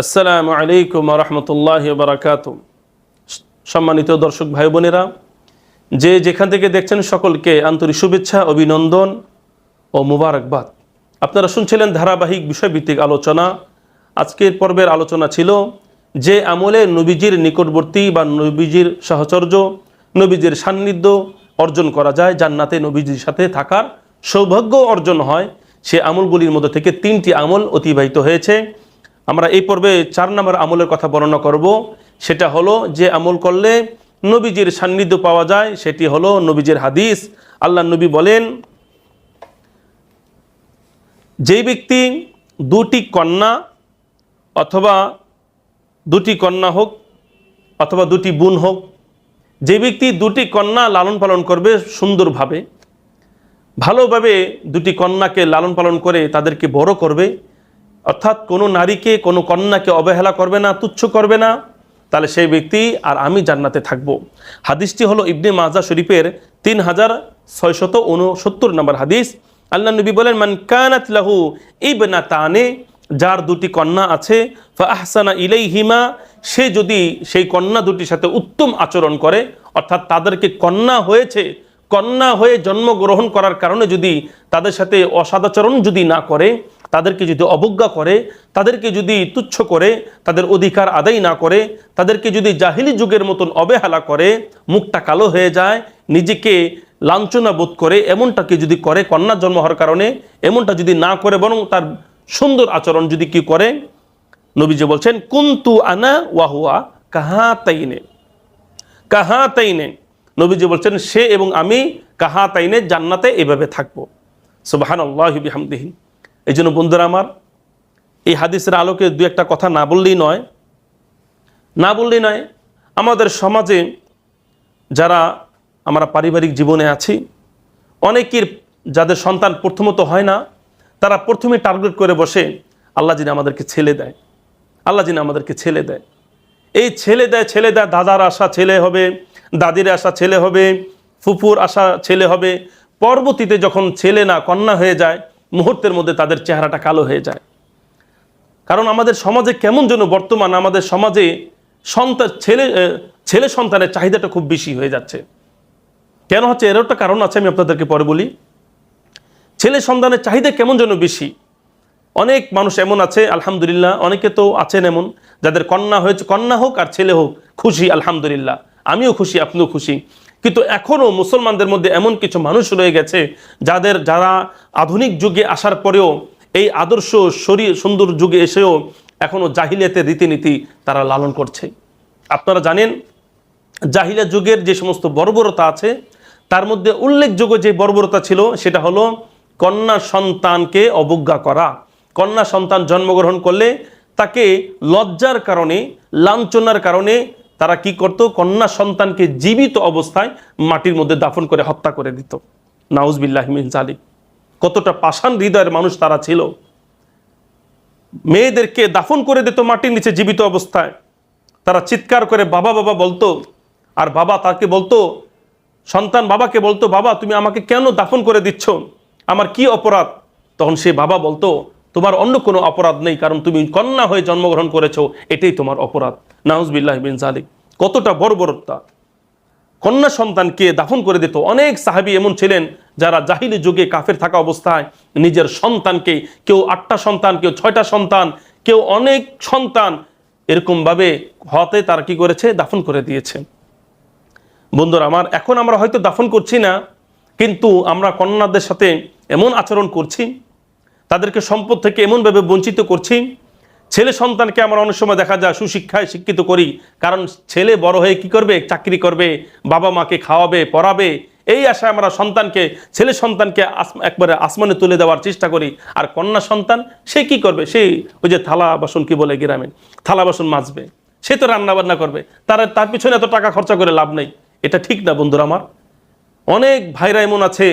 আসসালামু আলাইকুম রহমতুল্লাহ বারাকাত সম্মানিত দর্শক ভাই বোনেরা, যে যেখান থেকে দেখছেন সকলকে আন্তরিক শুভেচ্ছা, অভিনন্দন ও মুবারকবাদ। আপনারা শুনছিলেন ধারাবাহিক বিষয়ভিত্তিক আলোচনা। আজকের পর্বের আলোচনা ছিল যে আমলে নবীজির নিকটবর্তী বা নবীজির সাহচর্য, নবীজির সান্নিধ্য অর্জন করা যায়, জান্নাতে নবীজির সাথে থাকার সৌভাগ্য অর্জন হয়। সে আমলগুলির মধ্যে থেকে তিনটি আমল অতিবাহিত হয়েছে। আমরা এই পর্বে চার নম্বর আমলের কথা বর্ণনা করব। সেটা হলো যে আমল করলে নবীজির সান্নিধ্য পাওয়া যায়, সেটি হলো নবীজির হাদিস। আল্লাহ নবী বলেন যেই ব্যক্তি দুটি কন্যা অথবা দুটি কন্যা হোক অথবা দুটি বোন হোক, যে ব্যক্তি দুটি কন্যা লালন পালন করবে সুন্দরভাবে, ভালোভাবে দুটি কন্যাকে লালন পালন করে তাদেরকে বড় করবে অর্থাৎ কোনো নারীকে, কোনো কন্যাকে অবহেলা করবে না, তুচ্ছ করবে না, তাহলে সেই ব্যক্তি আর আমি জান্নাতে থাকব। হাদিসটি হলো ইবনে মাজা শরীফের তিন হাজার ছয়শত উনসত্তর নম্বর হাদিস। আল্লাহ নবী বলেন, মান কানাত লাহু ইবনা তানে যার দুটি কন্যা আছে আহসানা ইলাই হিমা সে যদি সেই কন্যা দুটির সাথে উত্তম আচরণ করে, অর্থাৎ তাদেরকে কন্যা হয়েছে, কন্যা হয়ে জন্মগ্রহণ করার কারণে যদি তাদের সাথে অসদাচরণ যদি না করে তাদেরকে যদি অবজ্ঞা করে, তাদেরকে যদি তুচ্ছ করে, তাদের অধিকার আদায় না করে, তাদেরকে যদি জাহিলি যুগের মতন অবহেলা করে, মুখটা কালো হয়ে যায়, নিজেকে লাঞ্ছনা বোধ করে, এমনটাকে যদি করে কন্যা জন্ম হওয়ার কারণে, এমনটা যদি না করে, বরং তার সুন্দর আচরণ যদি কি করে, নবীজি বলছেন, কুন্তু আনা ওয়াহুয়া কাহা তাইনে কাহা তাইনে নবীজি বলছেন, সে এবং আমি কাহা তাইনে জান্নাতে এভাবে থাকব। সুবাহান আল্লাহ বিহামদিহি। এই জন্য বন্ধুরা আমার, এই হাদিসের আলোকে দু একটা কথা না বললেই নয়। না বললেই নয়, আমাদের সমাজে যারা আমরা পারিবারিক জীবনে আছি, অনেকের যাদের সন্তান প্রথমত হয় না, তারা প্রথমে টার্গেট করে বসে, আল্লাহ যিনি আমাদেরকে ছেলে দেয়, আল্লাহ যিনি আমাদেরকে ছেলে দেয়। এই ছেলে দেয় ছেলে দেয়, দাদার আশা ছেলে হবে, দাদির আশা ছেলে হবে ফুপুর আশা ছেলে হবে। পরবর্তীতে যখন ছেলে না, কন্যা হয়ে যায় মুহূর্তের মধ্যে তাদের চেহারাটা কালো হয়ে যায়। কারণ আমাদের সমাজে কেমন যেন বর্তমান আমাদের সমাজে সন্তান, ছেলে ছেলে সন্তানের চাহিদাটা খুব বেশি হয়ে যাচ্ছে। কেন হচ্ছে? এর একটা কারণ আছে, আমি আপনাদেরকে পরে বলি। ছেলে সন্তানের চাহিদা কেমন যেন বেশি? অনেক মানুষ এমন আছে, আলহামদুলিল্লাহ, অনেকে তো আছেন এমন, যাদের কন্যা হয়েছে, কন্যা হোক আর ছেলে হোক, খুশি, আলহামদুলিল্লাহ। আমিও খুশি, আপনিও খুশি। কিন্তু এখনও মুসলমানদের মধ্যে এমন কিছু মানুষ রয়ে গেছে যাদের, যারা আধুনিক যুগে আসার পরেও এই আদর্শ শরীর, সুন্দর যুগে এসেও এখনও জাহিলিয়াতের রীতিনীতি তারা লালন করছে। আপনারা জানেন, জাহিলিয়া যুগের যে সমস্ত বর্বরতা আছে, তার মধ্যে উল্লেখযোগ্য যে বর্বরতা ছিল সেটা হলো কন্যা সন্তানকে অবজ্ঞা করা। কন্যা সন্তান জন্মগ্রহণ করলে তাকে লজ্জার কারণে, লাঞ্ছনার কারণে তারা কি করত? কন্যা সন্তানকে জীবিত অবস্থায় মাটির মধ্যে দাফন করে হত্যা করে দিত। নাউজবিল্লাহমিন জালিক কতটা পাষাণ হৃদয়ের মানুষ তারা ছিল। মেয়েদেরকে দাফন করে দিত মাটির নিচে জীবিত অবস্থায়। তারা চিৎকার করে, বাবা বাবা, বলতো। আর বাবা তাকে বলতো, সন্তান বাবাকে বলতো, বাবা, তুমি আমাকে কেন দাফন করে দিচ্ছ? আমার কি অপরাধ? তখন সে বাবা বলতো, তোমার অন্য কোনো অপরাধ নেই, কারণ তুমি কন্যা হয়ে জন্মগ্রহণ করেছ, এটাই তোমার অপরাধ। নাউজবিল্লাহ বিন জালিক কতটা বর্বরতা। কন্যা সন্তানকে দাফন করে দিত। অনেক সাহাবি এমন ছিলেন যারা জাহিলি যুগে কাফের থাকা অবস্থায় নিজের সন্তানকে কেউ আটটা সন্তান, কেউ ছয়টা সন্তান, কেউ অনেক সন্তান এরকমভাবে হতে তারা কি করেছে? দাফন করে দিয়েছে। বন্ধুরা, আমার এখন আমরা হয়তো দাফন করছি না, কিন্তু আমরা কন্যাদের সাথে এমন আচরণ করছি, তাদেরকে সম্পদ থেকে এমনভাবে বঞ্চিত করছি ছেলে সন্তানকে আমরা অনেক সময় দেখা যায় সুশিক্ষায় শিক্ষিত করি। কারণ ছেলে বড় হয়ে কি করবে? চাকরি করবে, বাবা মাকে খাওয়াবে, পড়াবে। এই আশায় আমরা সন্তানকে, ছেলে সন্তানকে একবারে আসমানে তুলে দেওয়ার চেষ্টা করি। আর কন্যা সন্তান, সে কি করবে? সে ওই যে থালা বাসন কি বলে গ্রামে? থালা বাসন মাজবে। সে তো রান্নাবান্না করবে। তার তার পিছনে এত টাকা খরচা করে লাভ নেই। এটা ঠিক না বন্ধুরা আমার? অনেক ভাইরা এমন আছে।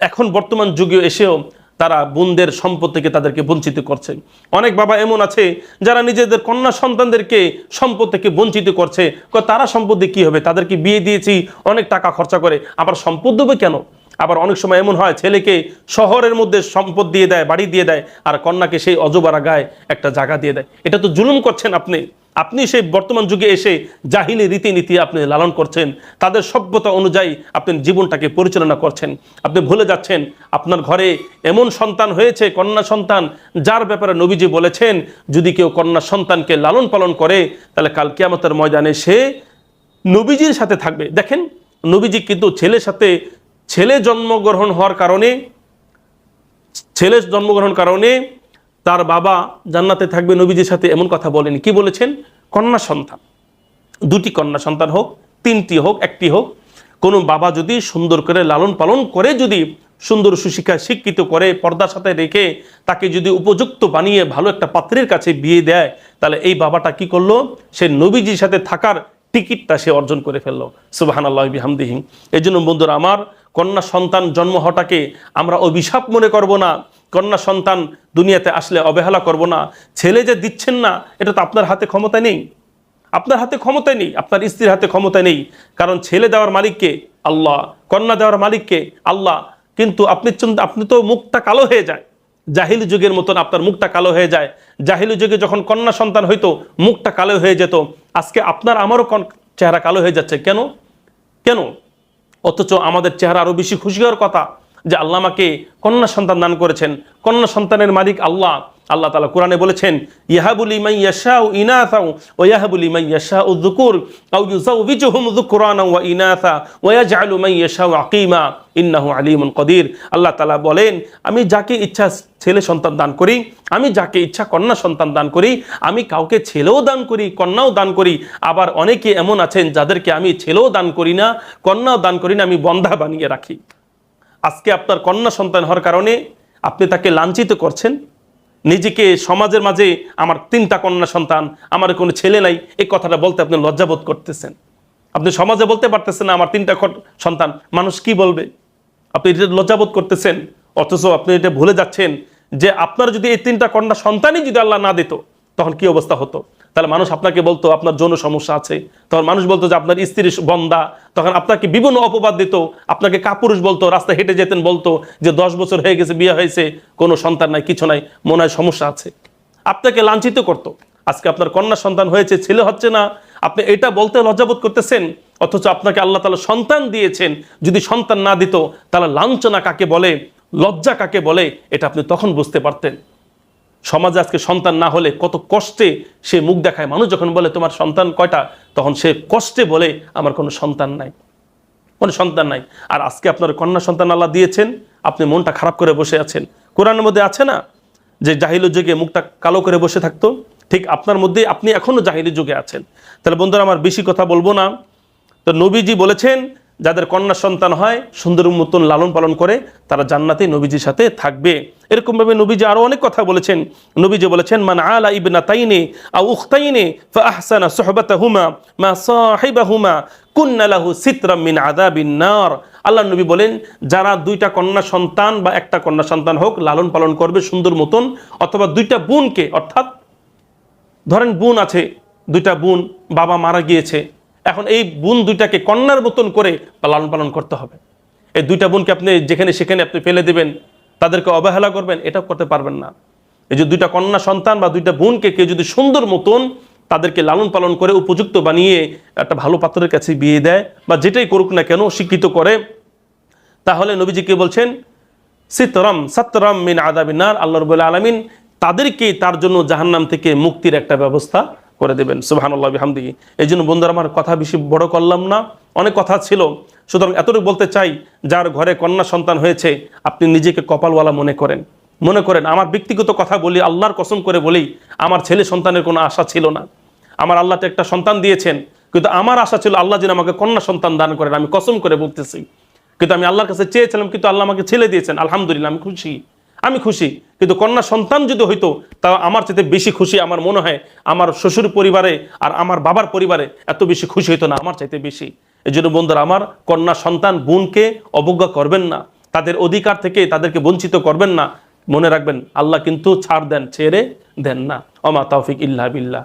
এখন বর্তমান যুগে এসেও তারা বোনদের সম্পদ থেকে তাদেরকে বঞ্চিত করছে। অনেক বাবা এমন আছে যারা নিজেদের কন্যা সন্তানদেরকে সম্পদ থেকে বঞ্চিত করছে। তারা সম্পদ দিয়ে কী হবে? তাদেরকে বিয়ে দিয়েছি, অনেক টাকা খরচা করে। আবার সম্পদ দেবে কেন? আবার অনেক সময় এমন হয়, ছেলেকে শহরের মধ্যে সম্পদ দিয়ে দেয়, বাড়ি দিয়ে দেয়, আর কন্যাকে সেই অজবারা গায়ে একটা জায়গা দিয়ে দেয়। এটা তো জুলুম করছেন আপনি। আপনি সেই বর্তমান যুগে এসে জাহিলি রীতিনীতি আপনি লালন করছেন। তাদের সভ্যতা অনুযায়ী আপনি জীবনটাকে পরিচালনা করছেন। আপনি ভুলে যাচ্ছেন, আপনার ঘরে এমন সন্তান হয়েছে, কন্যা সন্তান, যার ব্যাপারে নবীজি বলেছেন, যদি কেউ কন্যা সন্তানকে লালন পালন করে, তাহলে কাল কিয়ামতের ময়দানে সে নবীজির সাথে থাকবে। দেখেন, নবীজি কিন্তু ছেলের সাথে ছেলে জন্মগ্রহণ হওয়ার কারণে, ছেলে জন্মগ্রহণ কারণে তার বাবা জান্নাতে থাকবে, নবীজির সাথে এমন কথা বলেনি। কি বলেছেন? কন্যা সন্তান। দুটি কন্যা সন্তান হোক, তিনটি হোক, একটি হোক, কোনো বাবা যদি সুন্দর করে লালন পালন করে, যদি সুন্দর সুশিক্ষায় শিক্ষিত করে, পর্দার সাথে রেখে তাকে যদি উপযুক্ত বানিয়ে ভালো একটা পাত্রের কাছে বিয়ে দেয়, তাহলে এই বাবাটা কি করল? সে নবীজির সাথে থাকার টিকিটটা সে অর্জন করে ফেলল। সুবাহান আল্লাহ বিহামদিহিম এই জন্য বন্ধুরা, আমার কন্যা সন্তান জন্ম হওয়াটাকে আমরা অভিশাপ মনে করব না। কন্যা সন্তান দুনিয়াতে আসলে অবহেলা করব না। ছেলে যে দিচ্ছেন না, এটা তো আপনার হাতে ক্ষমতা নেই। আপনার হাতে ক্ষমতা নেই, আপনার স্ত্রীর হাতে ক্ষমতা নেই। কারণ ছেলে দেওয়ার মালিককে আল্লাহ, কন্যা দেওয়ার মালিককে আল্লাহ। কিন্তু আপনি আপনি তো মুখটা কালো হয়ে যায়। জাহিলি যুগের মতন আপনার মুখটা কালো হয়ে যায়। জাহিলি যুগে যখন কন্যা সন্তান হইতো, মুখটা কালো হয়ে যেত। আজকে আপনার আমারও চেহারা কালো হয়ে যাচ্ছে। কেন? কেন? অথচ আমাদের চেহারা আরও বেশি খুশি হওয়ার কথা যে আল্লাহ আমাকে কন্যা সন্তান দান করেছেন। কন্যা সন্তানের মালিক আল্লাহ। আল্লাহ তালা কোরআনে বলেছেন ইয়াহাবুলি মাই ইয়াশাউ ইনাসাউ ও ইয়াহাবুলি মাই ইয়াশাউ যুকুর, আও ইউজাউবিজুহুম যুকরানা ওয়া ইনাসা ওয়া ইয়াজআলু মাই ইয়াশাউ আকিমা, ইন্নাহু আলিমুন কদির। আল্লাহ তালা বলেন, আমি যাকে ইচ্ছা ছেলে সন্তান দান করি, আমি যাকে ইচ্ছা কন্যা সন্তান দান করি, আমি কাউকে ছেলেও দান করি, কন্যাও দান করি। আবার অনেকে এমন আছেন যাদেরকে আমি ছেলেও দান করি না, কন্যাও দান করি না, আমি বন্ধা বানিয়ে রাখি। আজকে আপনার কন্যা সন্তান হওয়ার কারণে আপনি তাকে লাঞ্ছিত করছেন। নিজেকে সমাজের মাঝে আমার তিনটা কন্যা সন্তান, আমার কোনো ছেলে নাই, এই কথাটা বলতে আপনি লজ্জাবোধ করতেছেন। আপনি সমাজে বলতে পারতেছেন না, আমার তিনটা সন্তান। মানুষ কি বলবে? আপনি এটা লজ্জাবোধ করতেছেন, অথচ আপনি এটা ভুলে যাচ্ছেন যে আপনার যদি এই তিনটা কন্যা সন্তানই যদি আল্লাহ না দিত, তখন কি অবস্থা হতো? তাহলে মানুষ আপনাকে বলতো, আপনার যৌন সমস্যা আছে। তখন মানুষ বলতো যে, আপনার স্ত্রী বন্দা। তখন আপনাকে বিভিন্ন অপবাদ দিত। আপনাকে কাপুরুষ বলতো, রাস্তায় হেঁটে যেতেন। বলতো যে, দশ বছর হয়ে গেছে, বিয়ে হয়েছে, কোনো সন্তান নাই, কিছু নাই, মনে হয় সমস্যা আছে। আপনাকে লাঞ্ছিত করতো। আজকে আপনার কন্যা সন্তান হয়েছে, ছেলে হচ্ছে না। আপনি এটা বলতে লজ্জাবোধ করতেছেন, অথচ আপনাকে আল্লাহ তালা সন্তান দিয়েছেন। যদি সন্তান না দিত, তাহলে লাঞ্ছনা কাকে বলে, লজ্জা কাকে বলে, এটা আপনি তখন বুঝতে পারতেন। সমাজে আজকে সন্তান না হলে কত কষ্টে সে মুখ দেখায়। মানুষ যখন বলে, তোমার সন্তান কয়টা? তখন সে কষ্টে বলে, আমার কোনো সন্তান নাই। কোনো সন্তান নাই। আর আজকে আপনার কন্যা সন্তান আল্লাহ দিয়েছেন, আপনি মনটা খারাপ করে বসে আছেন। কোরআনের মধ্যে আছে না যে জাহিলু যুগে মুখটা কালো করে বসে থাকতো? ঠিক আপনার মধ্যে আপনি এখনও জাহিলি যুগে আছেন। তাহলে বন্ধুরা, আমার বেশি কথা বলব না। তো নবীজি বলেছেন যাদের কন্যা সন্তান হয়, সুন্দর মতন লালন পালন করে, তারা জান্নাতে নবীজির সাথে থাকবে। এরকমভাবে নবীজি আরও অনেক কথা বলেছেন। নবীজি বলেছেন, মান আলা ইবনা তাইনে আও উখতাইনে ফা আহসানা সুহবাতাহুমা মা সাহিবাহুমা কুন্না লাহু সিতরাম মিন আযাবিন নার। আল্লাহ নবী বলেন, যারা দুইটা কন্যা সন্তান বা একটা কন্যা সন্তান হোক, লালন পালন করবে সুন্দর মতন, অথবা দুইটা বোনকে, অর্থাৎ ধরেন বোন আছে, দুইটা বোন বাবা মারা গিয়েছে এখন এই বোন দুইটাকে কন্যার মতন করে লালন পালন করতে হবে। এই দুইটা বোনকে আপনি যেখানে সেখানে আপনি ফেলে দেবেন, তাদেরকে অবহেলা করবেন, এটাও করতে পারবেন না। এই যে দুইটা কন্যা সন্তান বা দুইটা বোনকে কেউ যদি সুন্দর মতন তাদেরকে লালন পালন করে উপযুক্ত বানিয়ে একটা ভালো পাত্রের কাছে বিয়ে দেয় বা যেটাই করুক না কেন শিক্ষিত করে, তাহলে নবীজি কে বলছেন? সিতরম সতরম মিন আদাবিনার আল্লাহ রবুল্লা আলমিন তাদেরকে তার জন্য জাহান্নাম থেকে মুক্তির একটা ব্যবস্থা করে দেবেন। সুবাহান্লাহ হামদি এই জন্য বন্ধুরা, আমার কথা বেশি বড় করলাম না। অনেক কথা ছিল। সুতরাং এতটুকু বলতে চাই, যার ঘরে কন্যা সন্তান হয়েছে, আপনি নিজেকে কপালওয়ালা মনে করেন। মনে করেন, আমার ব্যক্তিগত কথা বলি, আল্লাহর কসম করে বলি, আমার ছেলে সন্তানের কোনো আশা ছিল না। আমার আল্লাহ তো একটা সন্তান দিয়েছেন, কিন্তু আমার আশা ছিল আল্লাহ যেন আমাকে কন্যা সন্তান দান করেন। আমি কসম করে বলতেছি। কিন্তু আমি আল্লাহর কাছে চেয়েছিলাম, কিন্তু আল্লাহ আমাকে ছেলে দিয়েছেন। আলহামদুলিল্লাহ, আমি খুশি। আমি খুশি। কিন্তু কন্যা সন্তান যদি হইতো তা আমার চেয়ে বেশি খুশি আমার মনে হয় আমার শ্বশুর পরিবারে আর আমার বাবার পরিবারে এত বেশি খুশি হইতো না, আমার চাইতে বেশি। এই জন্য বন্ধুরা, আমার কন্যা সন্তান বোনকে অবজ্ঞা করবেন না। তাদের অধিকার থেকে তাদেরকে বঞ্চিত করবেন না। মনে রাখবেন, আল্লাহ কিন্তু ছাড় দেন, ছেড়ে দেন না। অমা তৌফিক ইল্লা বিল্লাহ।